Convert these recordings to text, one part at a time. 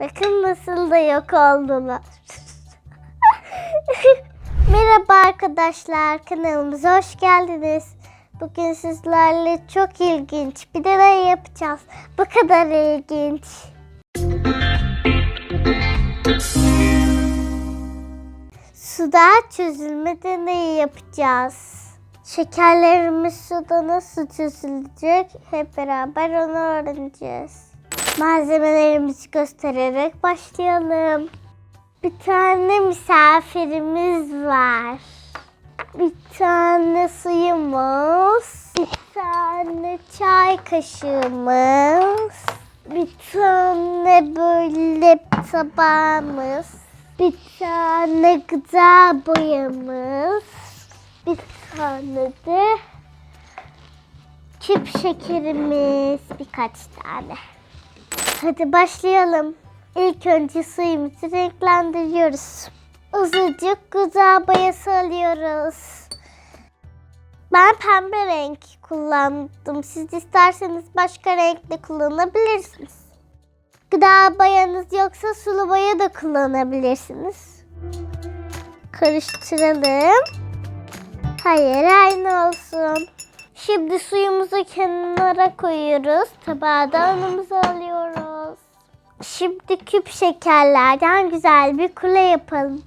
Bakın nasıl da yok oldular. Merhaba arkadaşlar kanalımıza hoş geldiniz. Bugün sizlerle çok ilginç bir deney yapacağız. Bu kadar ilginç. Suda çözülme deneyi yapacağız. Şekerlerimiz suda nasıl çözülecek hep beraber onu öğreneceğiz. Malzemelerimizi göstererek başlayalım. Bir tane misafirimiz var. Bir tane suyumuz. Bir tane çay kaşığımız. Bir tane böyle tabağımız. Bir tane gıda boyamız. Bir tane de küp şekerimiz. Birkaç tane. Hadi başlayalım. İlk önce suyumuzu renklendiriyoruz. Azıcık gıda boyası alıyoruz. Ben pembe renk kullandım. Siz isterseniz başka renk de kullanabilirsiniz. Gıda boyanız yoksa sulu boya da kullanabilirsiniz. Karıştıralım. Hayır aynı olsun. Şimdi suyumuzu kenara koyuyoruz. Tabağa da unumuzu alıyoruz. Şimdi küp şekerlerden güzel bir kule yapalım.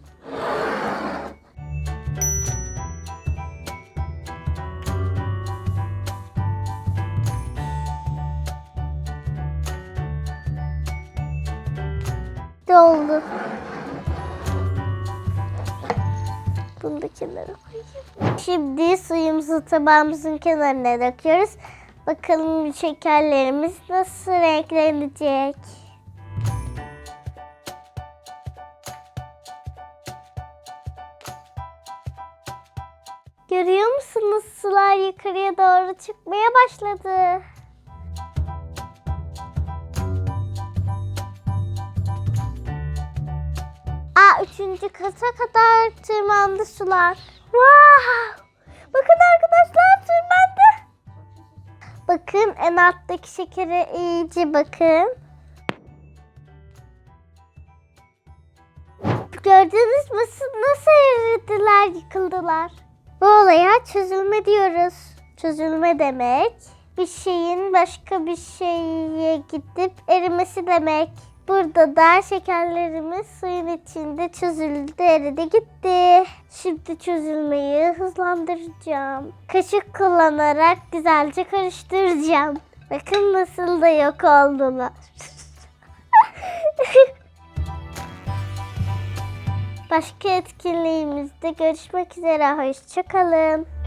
Doldu. Bunu da kenara koyayım. Şimdi suyumuzu tabağımızın kenarına döküyoruz. Bakalım şekerlerimiz nasıl renklenecek. Görüyor musunuz? Sular yukarıya doğru çıkmaya başladı. Aa, üçüncü kata kadar tırmandı sular. Wow! Bakın arkadaşlar tırmandı. Bakın en alttaki şekere iyice bakın. Gördünüz mü nasıl eridiler, yıkıldılar. Bu olaya çözülme diyoruz. Çözülme demek bir şeyin başka bir şeye gidip erimesi demek. Burada da şekerlerimiz suyun içinde çözüldü, eridi gitti. Şimdi çözülmeyi hızlandıracağım. Kaşık kullanarak güzelce karıştıracağım. Bakın nasıl da yok oldular. Başka etkinliğimizde görüşmek üzere. Hoşçakalın.